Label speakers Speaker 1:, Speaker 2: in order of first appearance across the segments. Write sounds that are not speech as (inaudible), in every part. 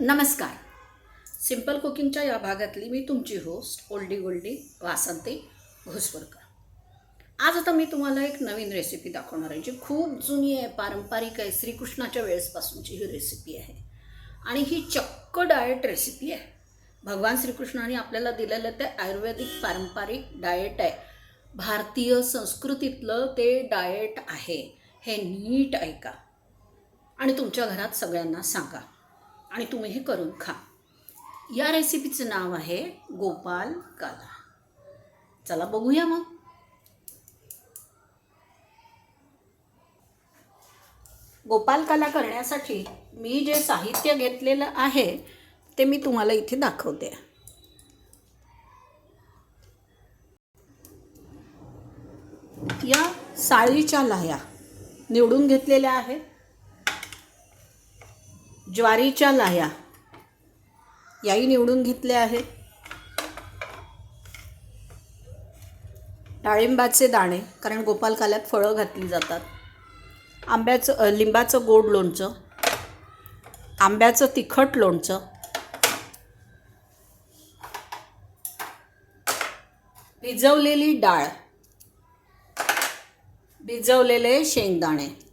Speaker 1: नमस्कार. सिंपल कुकिंगच्या या भागातली मी तुमची host oldie goldie Vasanti Ghosvarkar. आज आता मी तुम्हाला एक नवीन रेसिपी दाखवणार आहे जी खूप जुनी आहे पारंपरिक आहे श्रीकृष्णाच्या वेळेसपासूनची ही रेसिपी आहे. आणि ही चक्क डाएट रेसिपी आहे. भगवान श्रीकृष्णाने आपल्याला दिलेलं ते आयुर्वेदिक पारंपरिक डाएट आहे. भारतीय संस्कृतीतलं ते डाएट आहे. हे नीट ऐका. आणि तुमच्या घरात सगळ्यांना सांगा. आणि तुम्ही हे करून खा. या रेसिपीचं नाव आहे गोपाल काला. चला बघूया मग. गोपाल कला करण्यासाठी मी जे साहित्य घेतलेलं आहे ते मी तुम्हाला इथे दाखवते. या साळीच्या लाह्या निवडून घेतलेल्या आहेत. ज्वारीच्या लाह्या याही निवडून घेतल्या आहेत. डाळिंबाचे दाणे कारण गोपालकाल्यात फळं घातली जातात. आंब्याचं लिंबाचं गोड लोणचं. आंब्याचं तिखट लोणचं. भिजवलेली डाळ. भिजवलेले शेंगदाणे.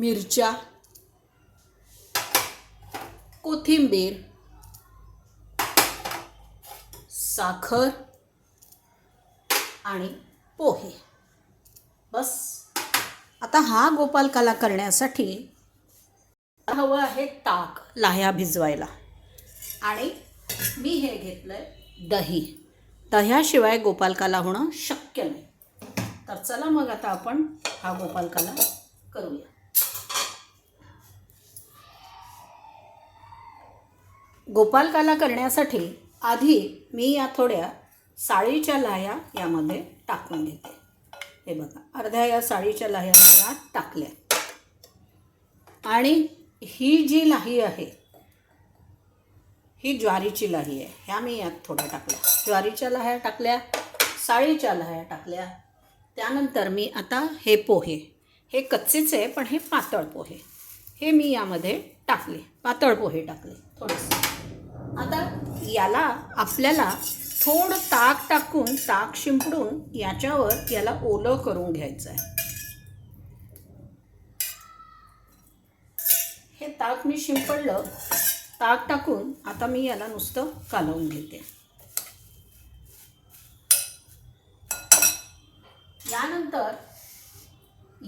Speaker 1: मिरच्या कोथिंबीर साखर आणि पोहे. बस. आता हा गोपाल कला करण्यासाठी हवं आहे ताक लाह्या भिजवायला. आणि मी हे घेतलंय दही. दह्याशिवाय गोपालकाला होणं शक्य नाही. तर चला मग आता आपण हा गोपालकाला करूया. गोपालकाला करण्यासाठी आधी मी या थोड्या साळीच्या लाह्या यामध्ये टाकून घेते हे बघा अर्ध्या या साळीच्या लाह्या मी यात टाकल्या. आणि ही जी लाही आहे ही ज्वारीची लाही आहे ह्या मी यात थोड्या टाकल्या. ज्वारीच्या लाह्या टाकल्या साळीच्या लाह्या टाकल्या. त्यानंतर मी आता हे पोहे हे कच्चेच आहे पण हे पातळ पोहे हे मी यामध्ये टाकले पातळ पोहे टाकले थोडेसे. आता याला आपल्याला थोडं ताक टाकून ताक शिंपडून याच्यावर याला ओलं करून घ्यायचं आहे हे ताक मी शिंपडलं. ताक टाकून आता मी याला नुसतं कालवून घेते. यानंतर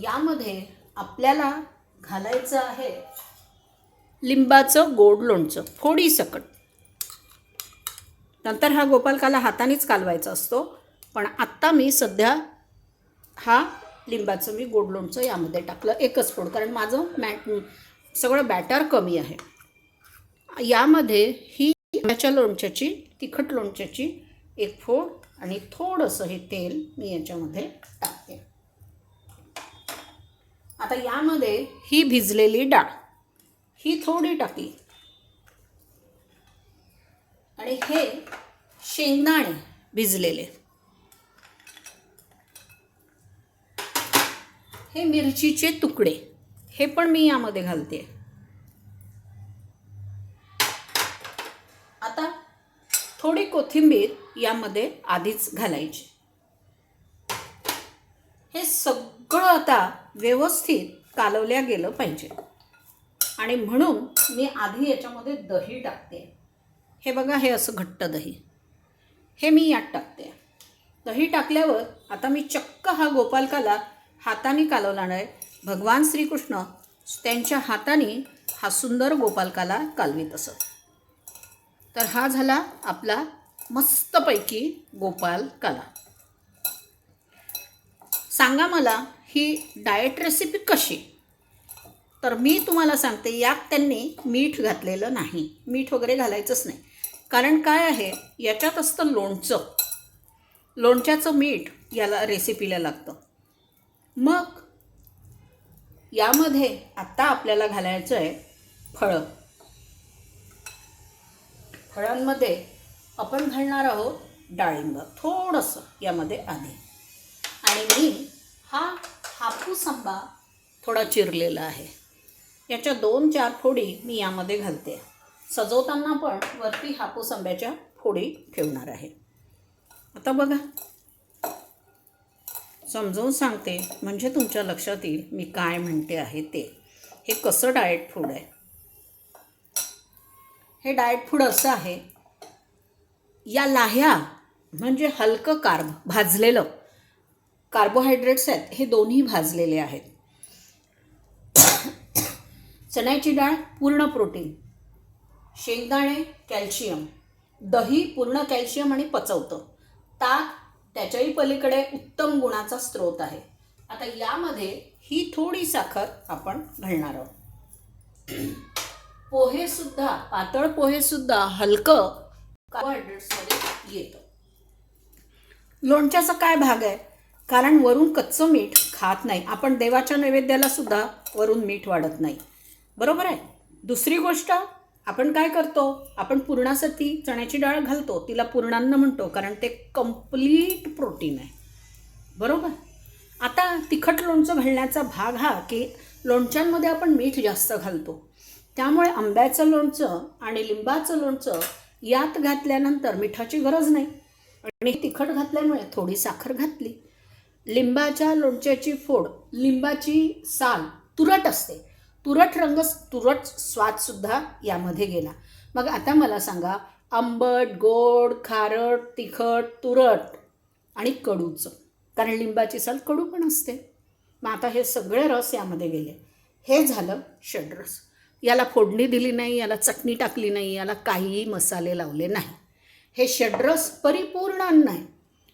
Speaker 1: यामध्ये आपल्याला घालायचं आहे लिंबाचं गोड लोणचं थोडी सकट. नंतर हा गोपालकाला हातानेच कालवायचा असतो. पण आत्ता मी सध्या हा लिंबाचं मी गोड लोणचं यामध्ये टाकलं एकच फोड कारण माझं मॅट सगळं बॅटर कमी आहे. यामध्ये ही आंब्याच्या लोणच्याची तिखट लोणच्याची एक फोड आणि थोडंसं हे तेल मी याच्यामध्ये टाकते. आता यामध्ये ही भिजलेली डाळ ही थोडी टाकली आणि हे शेंगदाणे भिजलेले. हे मिरचीचे तुकडे. हे पण मी यामध्ये घालते. आता थोडी कोथिंबीर यामध्ये आधीच घालायची. हे सगळं आता व्यवस्थित कालवल्या गेलं पाहिजे. आणि म्हणून मी आधी याच्यामध्ये दही टाकते. हे बघा हे असं घट्ट दही. हे मी यात टाकते. दही टाकल्यावर आता मी चक्क हा गोपालकाला हाताने कालवणार आहे. भगवान श्रीकृष्ण त्यांच्या हाताने हा सुंदर गोपालकाला कालवीत असत. तर हा झाला आपला मस्तपैकी गोपाल कला सांगा मला ही डाएट रेसिपी कशी? तर मी तुम्हाला सांगते यात त्यांनी मीठ घातलेलं नाही. मीठ वगैरे घालायचंच नाही. कारण काय आहे? याच्यात असतं लोणचं. लोणच्याचं मीठ याला रेसिपीला लागतं. मग यामध्ये आत्ता आपल्याला घालायचं आहे फळं. फळांमध्ये आपण घालणार आहोत डाळिंब. थोडंसं यामध्ये आधी. आणि मी हा हापूस आंबा थोडा चिरलेला आहे. याच्या दोन चार फोडी मी यामध्ये घालते. सजवताना पण वरती हापूस आंब्याच्या फोडी ठेवणार आहे. आता बघा. समजावून सांगते म्हणजे तुमच्या लक्षात येईल मी काय म्हणते आहे ते. हे कसं डाएट फूड आहे? हे डाएट फूड असं आहे या लाह्या म्हणजे हलकं कार्ब भाजलेलं कार्बोहायड्रेट्स आहेत हे दोन्ही भाजलेले आहेत. (coughs) चण्याची डाळ पूर्ण प्रोटीन शेंगदाणे कॅल्शियम. दही पूर्ण कॅल्शियम आणि पचवतं. ताक त्याच्याही पलीकडे उत्तम गुणाचा स्रोत आहे. आता यामध्ये ही थोडी साखर आपण घालणार आहोत. पोहे सुद्धा पातळ पोहे सुद्धा हलकं कार्बोहायड्रेट्समध्ये येतं. लोणच्याचा काय भाग आहे? कारण वरून कच्चं मीठ खात नाही. आपण देवाच्या नैवेद्याला सुद्धा वरून मीठ वाढत नाही. बरोबर आहे? दुसरी गोष्ट आपण काय करतो? आपण पूर्णासाठी चण्याची डाळ घालतो. तिला पूर्णान्न म्हणतो कारण ते कंप्लीट प्रोटीन आहे. बरोबर? आता तिखट लोणचं घालण्याचा भाग हा की लोणच्यांमध्ये आपण मीठ जास्त घालतो. त्यामुळे आंब्याचं लोणचं आणि लिंबाचं लोणचं यात घातल्यानंतर मिठाची गरज नाही. आणि तिखट घातल्यामुळे थोडी साखर घातली. लिंबाच्या लोणच्याची फोड लिंबाची साल तुरट असते. तुरट रंग तुरट स्वादसुद्धा यामध्ये गेला. मग आता मला सांगा आंबट गोड खारट तिखट तुरट आणि कडूचं. कारण लिंबाची साल कडू पण असते. मग आता हे सगळे रस यामध्ये गेले. हे झालं षड्रस. याला फोडणी दिली नाही याला चटणी टाकली नाही याला काहीही मसाले लावले नाही. हे षडरस परिपूर्ण अन्न आहे.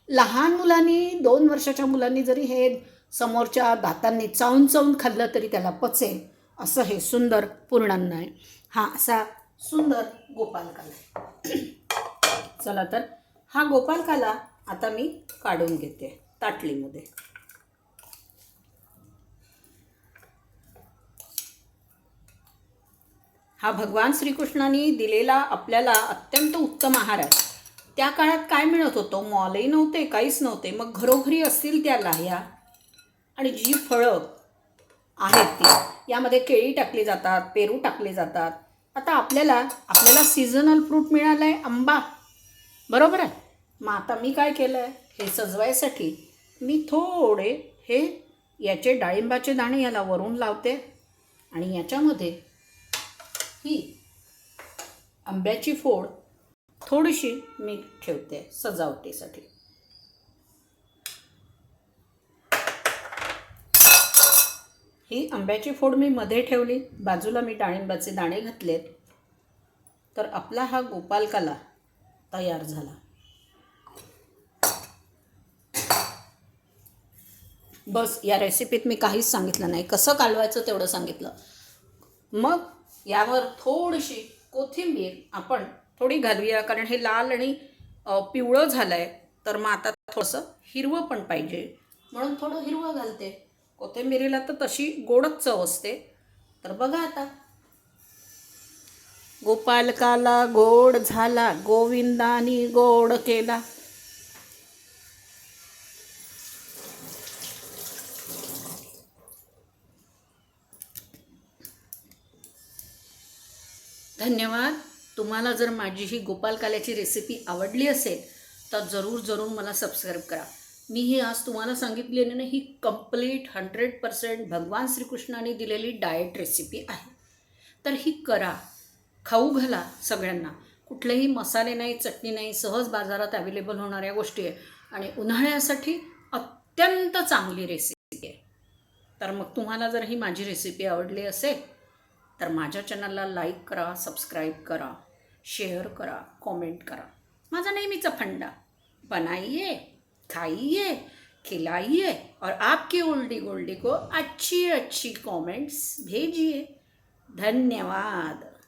Speaker 1: लहान मुलांनी दोन वर्षाच्या मुलांनी जरी हे समोरच्या दातांनी चावून चावून खाल्लं तरी त्याला पचेल. असं हे सुंदर पूर्णान्न आहे. हा असा सुंदर गोपालकाला (clears throat) चला तर हा गोपालकाला आता मी काढून घेते ताटलीमध्ये. हा भगवान श्रीकृष्णाने दिलेला आपल्याला अत्यंत उत्तम आहार आहे. त्या काळात काय मिळत होतं? मॉलही नव्हते काहीच नव्हते. मग घरोघरी असतील त्या लाह्या. आणि जी फळं आहेत ती यामध्ये केळी टाकली जातात पेरू टाकले जातात. आता आपल्याला आपल्याला सीझनल फ्रूट मिळालं आहे आंबा. बरोबर आहे? मग आता मी काय केलं आहे हे सजवायसाठी मी थोडे हे याचे डाळिंबाचे दाणे याला वरून लावते. आणि याच्यामध्ये ही आंब्याची फोड थोडीशी मी ठेवते सजावटीसाठी. ही आंब्याची फोड मी मध्ये ठेवली बाजूला मी डाळिंबाचे दाणे घातलेत. तर आपला हा गोपालकाला तयार झाला. बस या रेसिपीत मी काहीच सांगितलं नाही. कसं कालवायचं तेवढं सांगितलं. मग यावर थोडीशी कोथिंबीर आपण थोडी घालूया कारण हे लाल आणि पिवळं झालं आहे तर मग आता थोडंसं हिरवं पण पाहिजे. म्हणून थोडं हिरवं घालते. कोथिंबिरीला तर तशी गोडच चव असते. तर बघा आता. गोपालकाला गोड झाला गोविंदानी गोड केला. धन्यवाद. तुम्हाला जर माझी ही गोपालकाल्याची रेसिपी आवडली असेल तर जरूर जरूर मला सबस्क्राईब करा. मी ही आज तुम्हाला सांगितलेली ना ही कंप्लीट हंड्रेड पर्सेंट भगवान श्रीकृष्णाने दिलेली डाएट रेसिपी आहे. तर ही करा खाऊ घाला सगळ्यांना. कुठलेही मसाले नाही चटणी नाही सहज बाजारात अवेलेबल होणाऱ्या गोष्टी आहे. आणि उन्हाळ्यासाठी अत्यंत चांगली रेसिपी आहे. तर मग तुम्हाला जर ही माझी रेसिपी आवडली असेल तर माझ्या चॅनलला लाईक करा सबस्क्राईब करा शेअर करा कॉमेंट करा. माझा नेहमीचा फंडा. बनाइए खाइए खिलाइए और आपकी उल्टी गुल्डी को अच्छी अच्छी कमेंट्स भेजिए। धन्यवाद।